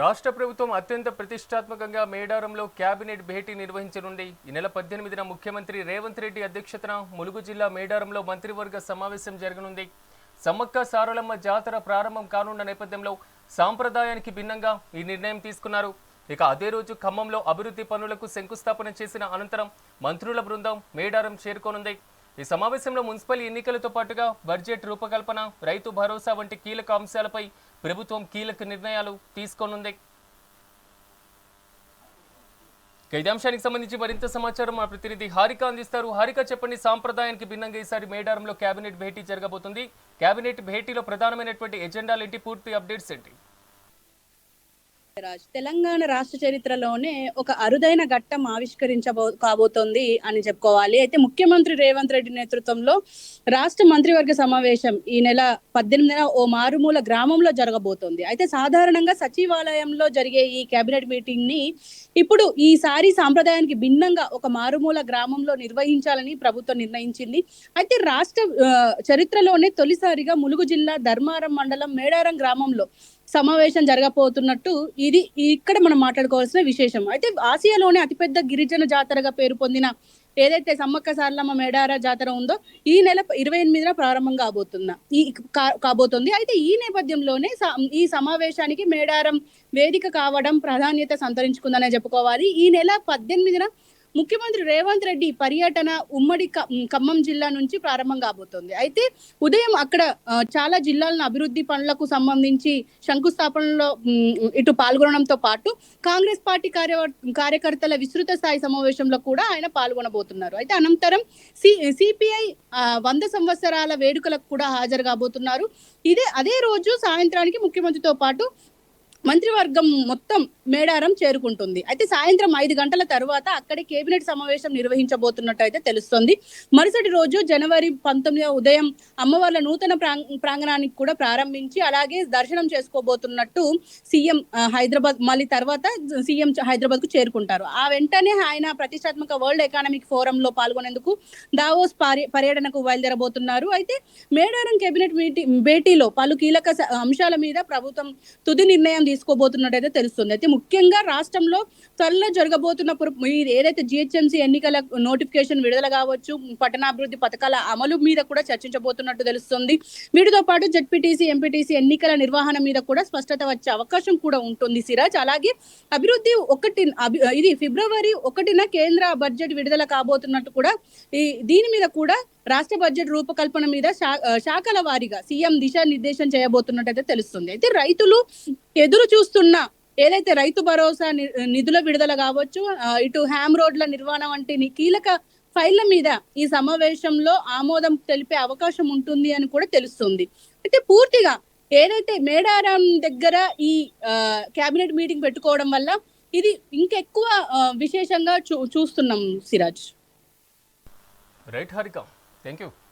రాష్ట్ర ప్రభుత్వం అత్యంత ప్రతిష్టాత్మకంగా మేడారంలో కేబినెట్ భేటీ నిర్వహించనుంది. ఈ నెల పద్దెనిమిదిన ముఖ్యమంత్రి రేవంత్ రెడ్డి అధ్యక్షతన ములుగు జిల్లా మేడారంలో మంత్రివర్గ సమావేశం జరగనుంది. సమ్మక్క సారలమ్మ జాతర ప్రారంభం కానున్న నేపథ్యంలో సాంప్రదాయానికి భిన్నంగా ఈ నిర్ణయం తీసుకున్నారు. ఇక అదే రోజు ఖమ్మంలో అభివృద్ధి పనులకు శంకుస్థాపన చేసిన అనంతరం మంత్రుల బృందం మేడారం చేరుకోనుంది. ఈ సమావేశంలో మున్సిపల్ ఎన్నికలతో పాటుగా బడ్జెట్ రూపకల్పన రైతు భరోసా వంటి కీలక అంశాలపై ప్రభుత్వం కీలక నిర్ణయాలు తీసుకోనుంది. ఇక ఇదే అంశానికి సంబంధించి మరింత సమాచారం మా ప్రతినిధి హారిక అందిస్తారు. హారిక చెప్పండి సాంప్రదాయానికి భిన్నంగా ఈసారి మేడారంలో కేబినెట్ భేటీ జరగబోతుంది. కేబినెట్ భేటీలో ప్రధానమైనటువంటి ఎజెండాలు ఏంటి పూర్తి అప్డేట్స్ ఏంటి? రాజ్. తెలంగాణ రాష్ట్ర చరిత్రలోనే ఒక అరుదైన ఘట్టం ఆవిష్కరించబో కాబోతోంది అని చెప్పుకోవాలి. అయితే ముఖ్యమంత్రి రేవంత్ రెడ్డి నేతృత్వంలో రాష్ట్ర మంత్రివర్గ సమావేశం ఈ నెల పద్దెనిమిదిన ఓ మారుమూల గ్రామంలో జరగబోతోంది. అయితే సాధారణంగా సచివాలయంలో జరిగే ఈ కేబినెట్ మీటింగ్ని ఇప్పుడు ఈసారి సాంప్రదాయానికి భిన్నంగా ఒక మారుమూల గ్రామంలో నిర్వహించాలని ప్రభుత్వం నిర్ణయించింది. అయితే రాష్ట్ర చరిత్రలోనే తొలిసారిగా ములుగు జిల్లా ధర్మారం మండలం మేడారం గ్రామంలో సమావేశం జరగబోతున్నట్టు ఇది ఇక్కడ మనం మాట్లాడుకోవాల్సిన విశేషం. అయితే ఆసియాలోనే అతిపెద్ద గిరిజన జాతరగా పేరు పొందిన ఏదైతే సమ్మక్క సార్లమ్మ మేడార జాతర ఉందో ఈ నెల ఇరవై ఎనిమిదిన ప్రారంభం కాబోతున్న ఈ కాబోతుంది. అయితే ఈ నేపథ్యంలోనే స- ఈ సమావేశానికి మేడారం వేదిక కావడం ప్రాధాన్యత సంతరించుకుందనే చెప్పుకోవాలి. ఈ నెల పద్దెనిమిదిన ముఖ్యమంత్రి రేవంత్ రెడ్డి పర్యటన ఉమ్మడి ఖమ్మం జిల్లా నుంచి ప్రారంభం కాబోతోంది. అయితే ఉదయం అక్కడ చాలా జిల్లాలను అభివృద్ధి పనులకు సంబంధించి శంకుస్థాపనలో ఇటు పాల్గొనడంతో పాటు కాంగ్రెస్ పార్టీ కార్య కార్యకర్తల విస్తృత స్థాయి సమావేశంలో కూడా ఆయన పాల్గొనబోతున్నారు. అయితే అనంతరం సి సిపిఐ వంద సంవత్సరాల వేడుకలకు కూడా హాజరు కాబోతున్నారు. ఇదే అదే రోజు సాయంత్రానికి ముఖ్యమంత్రితో పాటు మంత్రివర్గం మొత్తం మేడారం చేరుకుంటుంది. అయితే సాయంత్రం ఐదు గంటల తర్వాత అక్కడే కేబినెట్ సమావేశం నిర్వహించబోతున్నట్టు అయితే తెలుస్తుంది. మరుసటి రోజు జనవరి పంతొమ్మిదవ ఉదయం అమ్మవార్ల నూతన ప్రాంగణానికి కూడా ప్రారంభించి అలాగే దర్శనం చేసుకోబోతున్నట్టు సీఎం హైదరాబాద్ మళ్ళీ తర్వాత సీఎం హైదరాబాద్కు చేరుకుంటారు. ఆ వెంటనే ఆయన ప్రతిష్టాత్మక వరల్డ్ ఎకానమిక్ ఫోరం లో పాల్గొనేందుకు దావోస్ పారి- పర్యటనకు బయలుదేరబోతున్నారు. అయితే మేడారం కేబినెట్ మీటింగ్ భేటీలో పలు కీలక అంశాల మీద ప్రభుత్వం తుది నిర్ణయం తీసుకోబోతున్నట్టయితే తెలుస్తుంది. అయితే ముఖ్యంగా రాష్ట్రంలో త్వరలో జరగబోతున్న ఏదైతే జిహెచ్ఎంసీ ఎన్నికల నోటిఫికేషన్ విడుదల కావచ్చు పట్టణాభివృద్ధి పథకాల అమలు మీద కూడా చర్చించబోతున్నట్టు తెలుస్తుంది. వీటితో పాటు జెడ్పీటీసీ ఎంపీటీసీ ఎన్నికల నిర్వహణ మీద కూడా స్పష్టత వచ్చే అవకాశం కూడా ఉంటుంది సిరాజ్. అలాగే అభివృద్ధి ఒకటి అభి- ఇది ఫిబ్రవరి ఒకటిన కేంద్ర బడ్జెట్ విడుదల కాబోతున్నట్టు కూడా ఈ దీని మీద కూడా రాష్ట్ర బడ్జెట్ రూపకల్పన మీద శాఖల వారీగా సీఎం దిశానిర్దేశం చేయబోతున్నట్టయితే తెలుస్తుంది. అయితే రైతులు ఎదురు చూస్తున్న ఏదైతే రైతు భరోసా ని- నిధుల విడుదల కావచ్చు ఇటు హ్యామ్ రోడ్ల నిర్వహణ వంటి కీలక ఫైళ్ళ మీద ఈ సమావేశంలో ఆమోదం తెలిపే అవకాశం ఉంటుంది అని కూడా తెలుస్తుంది. అయితే పూర్తిగా ఏదైతే మేడారం దగ్గర ఈ కేబినెట్ మీటింగ్ పెట్టుకోవడం వల్ల ఇది ఇంకెక్కువ విశేషంగా చూ చూస్తున్నాం Siraj. Right Harika. Thank you.